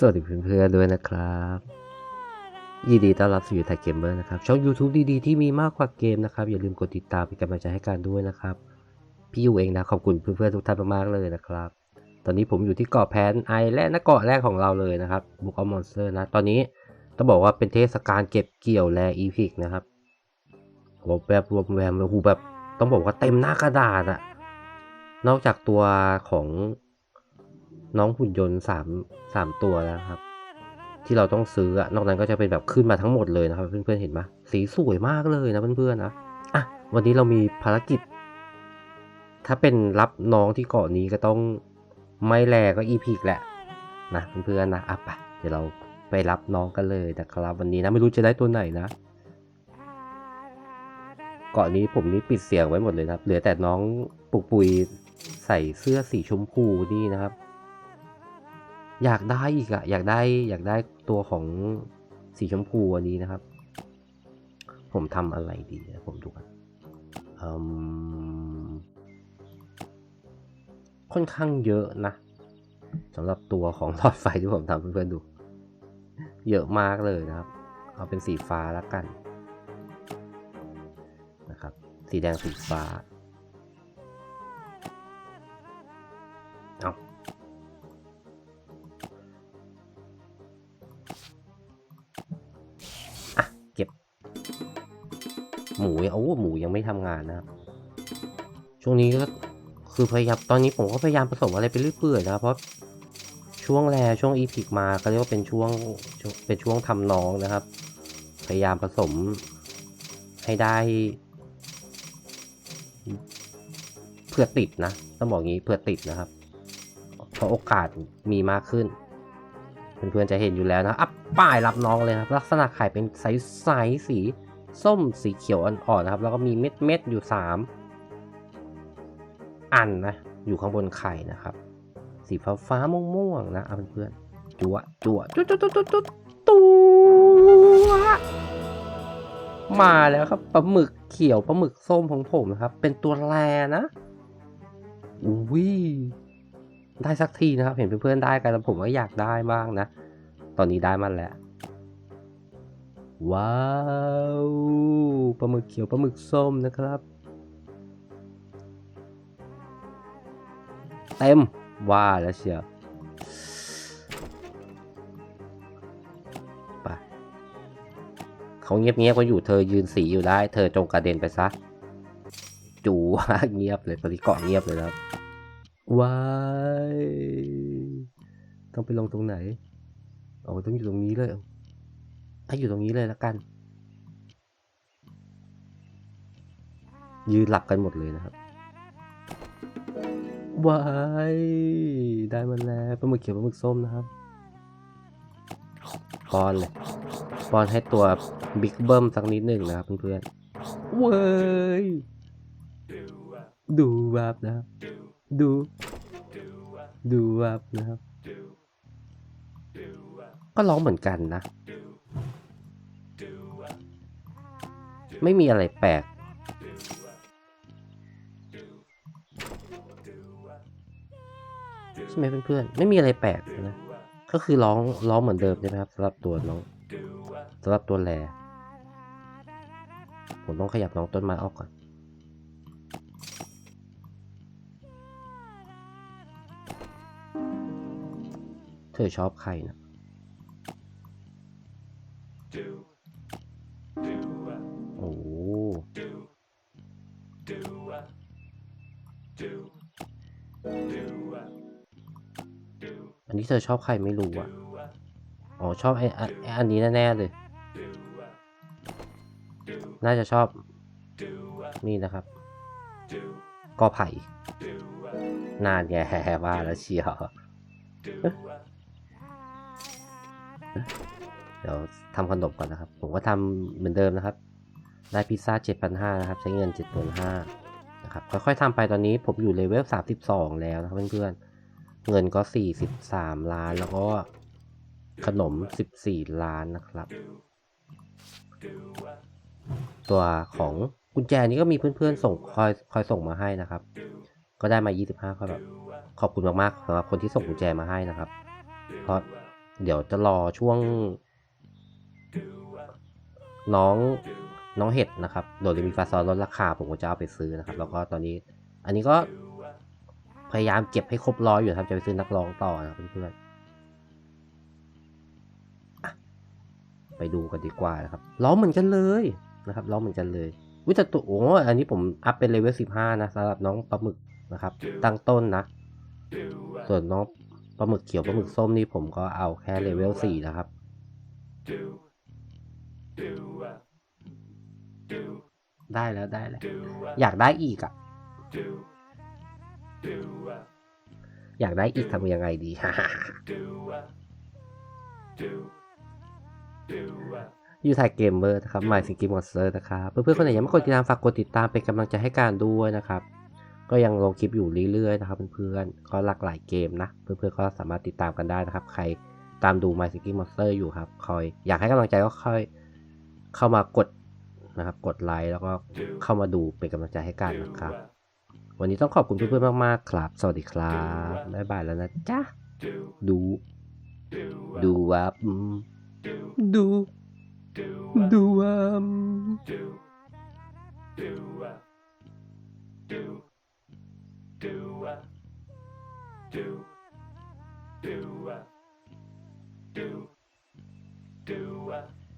สวัสดีเพื่อนๆด้วยนะครับ ยินดีต้อนรับสู่ยูไทยเกมเมอร์นะครับ ช่อง YouTube ดีๆ ที่มีมากกว่าเกมนะครับ อย่าลืมกดติดตามเป็นกำลังใจให้กันด้วยนะครับ พี่อยู่เองนะ ขอบคุณเพื่อนๆทุกท่านมากๆเลยนะครับ ตอนนี้ผมอยู่ที่เกาะแพนไอและนเกาะแรกของเราเลยนะครับบุกออมอนสเตอร์นะ ตอนนี้ต้องบอกว่าเป็นเทศกาลเก็บเกี่ยวแลอีพิกนะครับโหแบบรวมแวมเลยหูแบบต้องบอกว่าเต็มหน้ากระดาษอะนอกจากตัวของ น้องหุ่นยนต์สามสามตัวแล้วครับ ที่เราต้องซื้ออะนอกนั้นก็จะเป็นแบบขึ้นมาทั้งหมดเลยนะครับ เพื่อนๆเห็นปะสีสวยมากเลยนะเพื่อนๆนะอะวันนี้เรามีภารกิจ ถ้าเป็นรับน้องที่เกาะนี้ก็ต้องไม่แลก็อีพิกแหละนะเพื่อนๆนะอะไปเดี๋ยวเราไปรับน้องกันเลยนะครับ วันนี้นะไม่รู้จะได้ตัวไหนนะเกาะนี้ผมนี่ปิดเสียงไว้หมดเลยนะครับ เหลือแต่น้องปุกปุยใส่เสื้อสีชมพูนี่นะครับ อยากได้อีกอะอยากได้อยากได้ตัวของสีชมพูอันนี้นะครับ ผมทำอะไรดีนะผมดูกันค่อนข้างเยอะนะสำหรับตัวของหลอดไฟที่ผมทำเพื่อนๆดู เยอะมากเลยนะครับ เอาเป็นสีฟ้าแล้วกันนะครับ สีแดงสีฟ้า หมูโอ้หมูยังไม่ทำงานนะครับช่วงนี้ก็คือพยายามตอนนี้ผมก็พยายามผสมอะไรไปเรื่อยเปื่อยนะเพราะช่วงแรช่วงอีพิกมาก็เรียกว่าเป็นช่วงเป็นช่วงทำน้องนะครับ พยายามผสมให้ได้เพื่อติดนะต้องบอกงี้เพื่อติดนะครับเพราะโอกาสมีมากขึ้นเพื่อนๆจะเห็นอยู่แล้วนะอัพป้ายรับน้องเลยครับลักษณะไข่เป็นใสๆสีส ส้มสีเขียวอ่อนๆนะครับ แล้วก็มีเม็ดเม็ดๆอยู่ 3 อันนะ อยู่ข้างบนไข่นะครับ สีฟ้าฟ้าม่วงๆนะเอาเพื่อนๆจั่วจั่วจุ๊ดจุ๊ดจุ๊ดจุ๊ดจุ๊ดตัวมาแล้วครับปลาหมึกเขียวปลาหมึกส้มของผมนะครับ เป็นตัวแรนะอุ้ยได้สักทีนะครับ เห็นเพื่อนๆได้กันแล้วผมก็อยากได้บ้างนะ ตอนนี้ได้มาแล้ว ว้าวปลาหมึกเขียวปลาหมึกส้มนะครับเต็มว่าแล้วเชียวไปเขาเงียบๆก็อยู่เธอยืนสีอยู่ได้ เธอจงกระเด็นไปซะ จูว่าเงียบเลยตอนนี้เกาะเงียบเลยครับว้ายต้องไปลงตรงไหนโอ้ต้องอยู่ตรงนี้เลย อะอยู่ตรงนี้เลยแล้วกัน ยืนหลับกันหมดเลยนะครับว้ายได้มาแล้วปลาหมึกเขียวปลาหมึกส้มนะครับป้อนเลยป้อนให้ตัวบิ๊กเบิ้มสักนิดหนึ่งนะครับเพื่อนๆเว้ยดูวับนะครับดูดูวับนะครับ ก็ร้องเหมือนกันนะ ไม่มีอะไรแปลก ใช่ไหมเพื่อนๆ ไม่มีอะไรแปลกนะ ก็คือร้องร้องเหมือนเดิมใช่ไหมครับสำหรับตัวน้องสำหรับตัวแลผมต้องขยับน้องต้นไม้ออกก่อน เธอชอบใครนะ อันนี้เธอชอบใครไม่รู้อะอ๋อชอบไอ้ไอ้ไอ้อันนี้แน่ๆเลย น่าจะชอบนี่นะครับกอไผ่ นานแย่ว่าแล้วเชียวเดี๋ยวทำขนมก่อนนะครับ ผมก็ทำเหมือนเดิมนะครับ ได้พิซซ่า 7,500 นะครับ ใช้เงิน7,500นะครับ ค่อยๆทำไปตอนนี้ผมอยู่เลเวล 32 แล้วนะครับเพื่อนๆ เงินก็ 43 ล้านแล้วก็ขนม 14 ล้านนะครับ ตัวของกุญแจนี้ก็มีเพื่อนๆส่งคอยคอยส่งมาให้นะครับ ก็ได้มา 25ก็แบบขอบคุณมากๆสำหรับคนที่ส่งกุญแจมาให้นะครับ เพราะเดี๋ยวจะรอช่วง น้องน้องเห็ดนะครับ โดเรมีฟาซอลลดราคาผมก็จะเอาไปซื้อนะครับ แล้วก็ตอนนี้ อันนี้ก็ พยายามเก็บให้ครบร้อยอยู่ครับ จะไปซื้อนักร้องต่อนะครับเพื่อนๆไปดูกันดีกว่านะครับร้องเหมือนกันเลยนะครับร้องเหมือนกันเลยวิแต่ตัวโอ้อันนี้ผมอัพเป็นเลเวลสิบห้านะสำหรับน้องปลาหมึกนะครับ ตั้งต้นนะ ส่วนน้องปลาหมึกเขียวปลาหมึกส้มนี่ผมก็เอาแค่เลเวลสี่นะครับได้แล้วได้แล้วอยากได้อีกอะ อยากได้อีกทำยังไงดี ยูไทยเกมเมอร์นะครับ My Skin Monster นะครับ เพื่อนๆคนไหนยังไม่กดติดตามฝากกดติดตามเป็นกำลังใจให้การด้วยนะครับ ก็ยังลงคลิปอยู่เรื่อยๆนะครับเพื่อนๆก็หลากหลายเกมนะ เพื่อนๆก็สามารถติดตามกันได้นะครับ ใครตามดู My Skin Monster อยู่ครับ คอยอยากให้กำลังใจก็ค่อยเข้ามากดนะครับ กดไลค์แล้วก็เข้ามาดูเป็นกำลังใจให้กันนะครับ วันนี้ต้องขอบคุณเพื่อนๆมากๆครับ สวัสดีครับบ๊ายบายแล้วนะจ๊ะ ดู ดูว่าอืมดู ดูว่าอืม do, do, do, do,